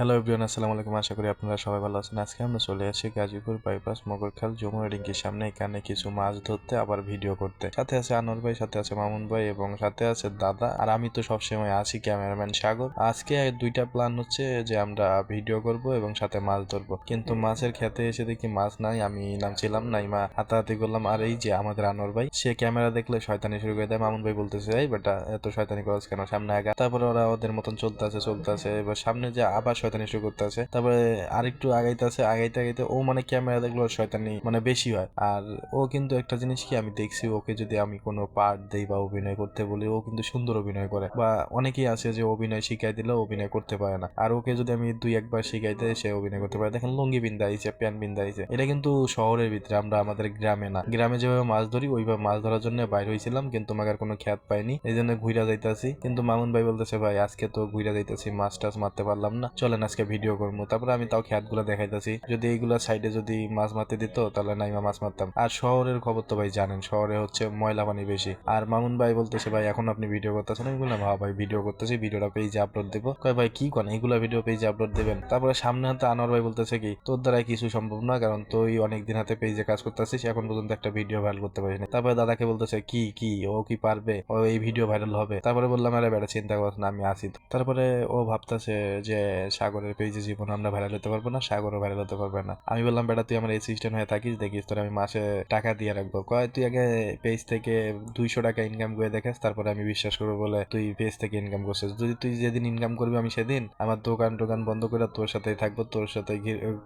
Hello everyone আসসালামু আলাইকুম। আশা করি আপনারা সবাই ভালো আছেন। আজকে আমরা চলে আসি গাজীপুর বাইপাস মগরখাল যমুনা ডিঙ্কির সামনে। এখানে কিছু মাছ ধরতে, আবার ভিডিও করতে। সাথে আছে আনোয়ার ভাই, সাথে আছে মামুন ভাই এবং সাথে আছে দাদা। আর আমি তো সবসময় আছি ক্যামেরাম্যান সাগর। আজকে দুইটা প্ল্যান হচ্ছে যে আমরা ভিডিও করব এবং সাথে মাছ ধরবো। কিন্তু মাছের খেতে এসে দেখি মাছ নাই, আমি নামছিলাম নাই মা হাতাহাতি করলাম। আর এই যে আমাদের আনোয়ার ভাই, সে ক্যামেরা দেখলে শয়তানি শুরু করে দেয়। মামুন ভাই বলতেছে, এই বেটা, এত শয়তানি করছ কেন? সামনে আগা তারপরে ওরা ওদের মতন চলতে আছে চলতে আছে এবার সামনে যে আবার শয়তানি শুরু করতে আছে তারপরে আরেকটু আগাইতে আছে আগাইতে আগাইতে ও মানে ক্যামেরা দেখলে শয়তানি মানে বেশি হয়। আর ও কিন্তু একটা জিনিস কি আমি দেখছি, ওকে যদি আমি কোনো পার্ট দেই বা অভিনয় করতে বলি, ও কিন্তু সুন্দর অভিনয় করে। বা অনেকেই আছে যে অভিনয় শিখাই দিলেও অভিনয় করতে পারে না। আর ওকে যদি আমি দুই, একবার শিখাই দেয় সে অভিনয় করতে পারে। দেখেন লুঙ্গি বিন্দা আইছে প্যান্ট বিন্দা আইছে এটা কিন্তু শহরের ভিতরে, আমরা আমাদের গ্রামে না। গ্রামে যেভাবে মাছ ধরি, ওইভাবে মাছ ধরার জন্য বাইর হয়েছিলাম কিন্তু আমাকে আর কোনো খ্যাত পাইনি। এই জন্য ঘুরা যাইতাছি। কিন্তু মামুন ভাই বলতেছে, ভাই, আজকে তো ঘুরা যাইতেছি, মাছ টাছ মারতে পারলাম না। চলেন আজকে ভিডিও করব। তারপরে আমি তাও খ্যাতগুলা দেখাইতেছি। যদি এইগুলা সাইডে যদি মাছ মারতে দিত, তাহলে নাইমা মাছ মারতাম। আর শহরের খবর তো ভাই জানেন, শহরে হচ্ছে ময়লা পানি বেশি। আর মামুন ভাই বলতেছে, ভাই, এখন আপনি ভিডিও করতেছেন? আমি বললাম হ্যাঁ ভাই ভিডিও করতেছি ভিডিওটা পেজে আপলোড দেবো। কয়, ভাই, কি করেন? এইগুলা ভিডিও পেজে আপলোড দেবেন? তারপরে সামনে হাতে আনোয়ার ভাই বলতেছে কি, তোর দ্বারা কিছু সম্ভব না কারণ তুই অনেক দিন হাতে পেজে কাজ করতেছিস, এখন পর্যন্ত একটা ভিডিও ভাইরাল করতে পারিস তারপরে দাদাকে বলতেছে, কি কি? ও কি পারবে? ও এই ভিডিও ভাইরাল হবে? তারপরে বললাম, আরে বেটা, চিন্তা কর না, আমি আসি তারপরে ও ভাবতেছে যে সাগরের পেজে জীবন আমরা ভাইরাল হতে পারব না, সাগরও ভাইরাল হতে পারবে না। আমি বললাম, বেটা, তুই আমার অ্যাসিস্ট্যান্ট হয়ে থাকিস, দেখিস তোর আমি মাসে টাকা দিয়ে রাখব। কয়, তুই আগে পেজ থেকে দুইশো টাকা ইনকাম করে দেখাস, তারপরে আমি বিশ্বাস করব বলে তুই পেজ থেকে ইনকাম করছিস। যদি তুই যেদিন ইনকাম করবি আমি সেদিন আমার দোকান টোকান বন্ধ করে তোর সাথেই থাকব, তোর সাথে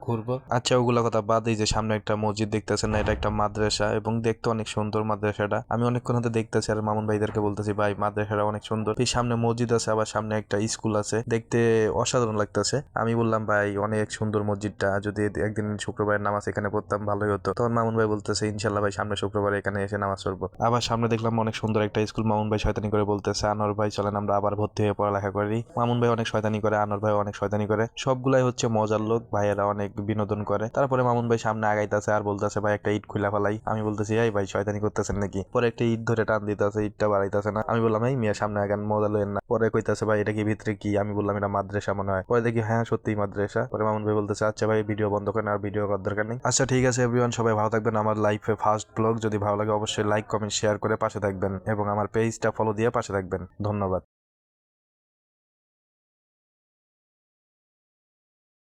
ঘুরবো। আচ্ছা ওগুলো কথা বাদ এই যে সামনে একটা মসজিদ দেখতেছেন না, এটা একটা মাদ্রাসা এবং দেখতে অনেক সুন্দর মাদ্রাসাটা। আমি অনেকক্ষণ হাতে দেখতেছি আর মামুন ভাইদেরকে বলতেছি, ভাই, মাদ্রাসাটা অনেক সুন্দর। সামনে মসজিদ আছে, আবার সামনে একটা স্কুল আছে। দেখতে অসাধারণ লাগতেছে। আমি বললাম, ভাই, অনেক সুন্দর মসজিদটা। যদি একদিন শুক্রবারের নামাজ এখানে পড়তাম, ভালোই হতো। তখন মামুন ভাই বলতেছে, ইনশাল্লাহ ভাই, সামনে শুক্রবার এখানে এসে নামাজ পড়ব। আবার সামনে দেখলাম, অনেক সুন্দর একটা স্কুল। মামুন ভাই শয়তানি করে বলতেছে, আনোয়ার ভাই, চলেন আমরা আবার ভর্তি হয়ে পড়ালেখা করি। মামুন ভাই অনেক শয়তানি করে, আনোয়ার ভাই অনেক শয়তানি করে। সবগুলাই হচ্ছে মজার লোক, ভাইয়েরা অনেক বিনোদন করে। তারপরে মামুন ভাই সামনে আগাইতেছে আর বলতেছে, ভাই, একটা ইট খুলা ফেলাই। আমি বলতেছি, এই ভাই, শয়তানি করতেছেন নাকি? পরে একটা ইট ধরে টান দিতেছে, ইটটা বাড়াইতেছে না। আমি বললাম, এই মিয়া, সামনে আগান, মজা লইেন না। পরে কইতাছে, ভাই, এটা কি ভিতরে কি? আমি বললাম, এটা মাদ্রাসা মনে হয়। পরে দেখি হ্যাঁ সত্যি মাদ্রাসা। পরে মামুন ভাই বলতেছে আচ্ছা ভাই ভিডিও বন্ধ করেন, আর ভিডিও করার দরকার নেই। আচ্ছা ঠিক আছে এভরিওয়ান সবাই ভালো থাকবেন। আমার লাইফে ফার্স্ট ব্লগ যদি ভালো লাগে, অবশ্যই লাইক কমেন্ট শেয়ার করে পাশে থাকবেন এবং আমার পেজটা ফলো দিয়ে পাশে থাকবেন। ধন্যবাদ।